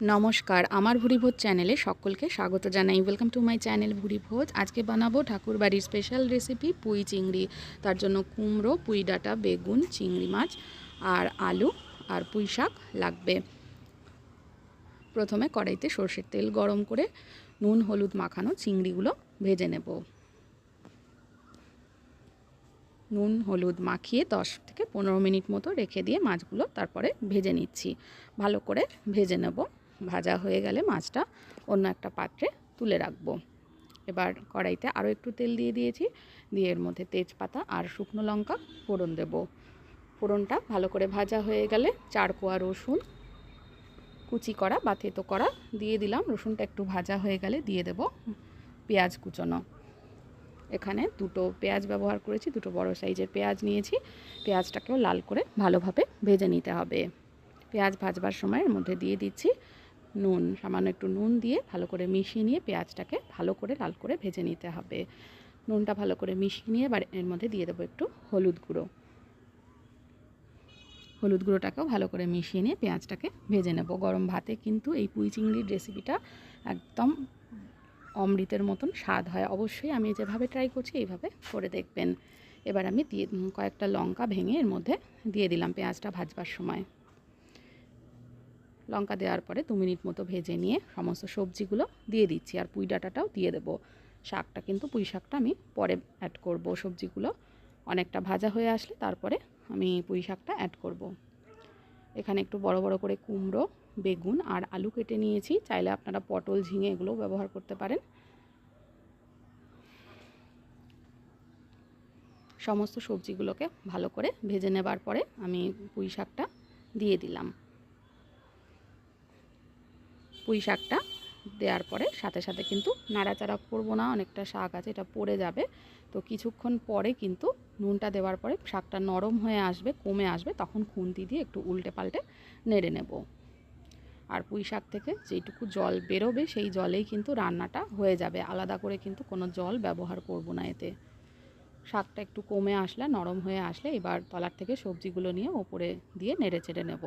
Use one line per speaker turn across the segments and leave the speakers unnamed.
নমস্কার। আমার ভুরিভোজ চ্যানেলে সকলকে স্বাগত জানাই। Welcome to my channel Bhuribhoj. আজকে বানাবো ঠাকুর বাড়ির স্পেশাল রেসিপি পুঁই চিংড়ি। তার জন্য কুমড়ো, পুঁই ডাঁটা, বেগুন, চিংড়ি মাছ আর আলু আর পুঁই শাক লাগবে। প্রথমে কড়াইতে সর্ষের তেল গরম করে নুন, হলুদ মাখানো চিংড়িগুলো ভেজে নেব। নুন, হলুদ মাখিয়ে দশ থেকে পনেরো মিনিট মতো রেখে দিয়ে মাছগুলো তারপরে ভেজে নিচ্ছি। ভালো করে ভেজে নেব। ভাজা হয়ে গেলে মাছটা অন্য একটা পাত্রে তুলে রাখব। এবার কড়াইতে আরও একটু তেল দিয়ে দিয়েছি। দিয়ে এর মধ্যে তেজপাতা আর শুকনো লঙ্কা ফোড়ন দেব। ফোড়নটা ভালো করে ভাজা হয়ে গেলে চার কোয়া রসুন, কুচি করা বা থেতো করা দিয়ে দিলাম। রসুনটা একটু ভাজা হয়ে গেলে দিয়ে দেব পেঁয়াজ কুচোনো। এখানে দুটো পেঁয়াজ ব্যবহার করেছি, দুটো বড় সাইজের পেঁয়াজ নিয়েছি। পেঁয়াজটাকেও লাল করে ভালোভাবে ভেজে নিতে হবে। পেঁয়াজ ভাজবার সময় এর মধ্যে দিয়ে দিচ্ছি নুন, সামান্য একটু নুন দিয়ে ভালো করে মিশিয়ে নিয়ে পেঁয়াজটাকে ভালো করে লাল করে ভেজে নিতে হবে। নুনটা ভালো করে মিশিয়ে নিয়ে এবার এর মধ্যে দিয়ে দেবো একটু হলুদ গুঁড়ো। হলুদ গুঁড়োটাকেও ভালো করে মিশিয়ে নিয়ে পেঁয়াজটাকে ভেজে নেব। গরম ভাতে কিন্তু এই পুঁই চিংড়ির রেসিপিটা একদম অমৃতের মতন স্বাদ হয়। অবশ্যই আমি যেভাবে ট্রাই করছি এইভাবে করে দেখবেন। এবার আমি দিয়ে কয়েকটা লঙ্কা ভেঙে এর মধ্যে দিয়ে দিলাম পেঁয়াজটা ভাজবার সময়। লঙ্কা দেওয়ার পরে দু মিনিট মতো ভেজে নিয়ে সমস্ত সবজিগুলো দিয়ে দিচ্ছি আর পুঁই ডাঁটাটাও দিয়ে দেবো। শাকটা কিন্তু পুঁই শাকটা আমি পরে অ্যাড করব সবজিগুলো। অনেকটা ভাজা হয়ে আসলে তারপরে আমি পুঁই শাকটা অ্যাড করব। এখানে একটু বড় বড় করে কুমড়ো, বেগুন আর আলু কেটে নিয়েছি। চাইলে আপনারা পটল, ঝিঙে এগুলোও ব্যবহার করতে পারেন। সমস্ত সবজিগুলোকে ভালো করে ভেজে নেবার পরে আমি পুঁই শাকটা দিয়ে দিলাম। পুঁই শাকটা দেওয়ার পরে সাথে সাথে কিন্তু নাড়াচাড়া করব না, অনেকটা শাক আছে, এটা পড়ে যাবে। তো কিছুক্ষণ পরে কিন্তু নুনটা দেওয়ার পরে শাকটা নরম হয়ে আসবে, কমে আসবে, তখন খুন্তি দিয়ে একটু উল্টে পাল্টে নেড়ে নেব। আর পুঁই শাক থেকে যেটুকু জল বেরোবে, সেই জলেই কিন্তু রান্নাটা হয়ে যাবে। আলাদা করে কিন্তু কোনো জল ব্যবহার করব না এতে। শাকটা একটু কমে আসলে, নরম হয়ে আসলে এবার তলার থেকে সবজিগুলো নিয়ে ওপরে দিয়ে নেড়ে চেড়ে নেব।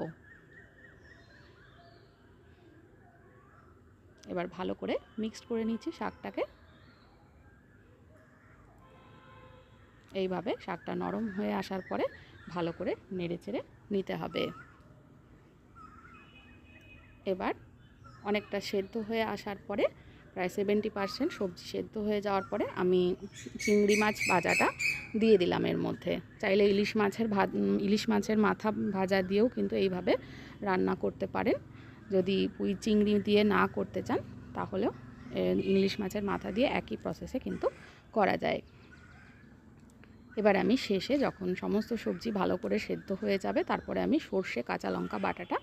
এবার ভালো করে মিক্সড করে নিচ্ছি শাকটাকে। এইভাবে শাকটা নরম হয়ে আসার পরে ভালো করে নেড়ে চেড়ে নিতে হবে। এবার অনেকটা সেদ্ধ হয়ে আসার পরে প্রায় সেভেন্টি পারসেন্ট সবজি সেদ্ধ হয়ে যাওয়ার পরে আমি চিংড়ি মাছ ভাজাটা দিয়ে দিলাম এর মধ্যে। চাইলে ইলিশ মাছের ইলিশ মাছের মাথা ভাজা দিয়েও কিন্তু এইভাবে রান্না করতে পারেন। যদি পুঁই চিংড়ি দিয়ে না করতে চান, তাহলেও ইংলিশ মাছের মাথা দিয়ে একই প্রসেসে কিন্তু করা যায়। এবার আমি শেষে যখন সমস্ত সবজি ভালো করে সেদ্ধ হয়ে যাবে, তারপরে আমি সর্ষে, কাঁচা লঙ্কা, বাটাটা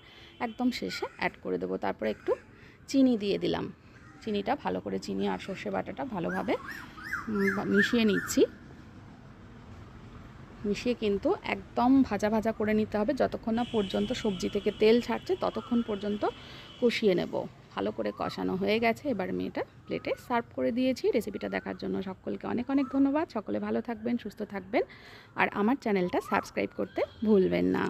একদম শেষে অ্যাড করে দেবো। তারপরে একটু চিনি দিয়ে দিলাম। চিনিটা ভালো করে চিনি আর সর্ষে বাটাটা ভালোভাবে মিশিয়ে নিচ্ছি। মিশিয়ে কিন্তু একদম ভাজা ভাজা করে নিতে হবে। যতক্ষণ না পর্যন্ত সবজি থেকে তেল ছাড়ছে, ততক্ষণ পর্যন্ত কষিয়ে নেব। ভালো করে কষানো হয়ে গেছে। এবার আমি এটা প্লেটে সার্ভ করে দিয়েছি। রেসিপিটা দেখার জন্য সকলকে অনেক অনেক ধন্যবাদ। সকলে ভালো থাকবেন, সুস্থ থাকবেন। আর আমার চ্যানেলটা সাবস্ক্রাইব করতে ভুলবেন না।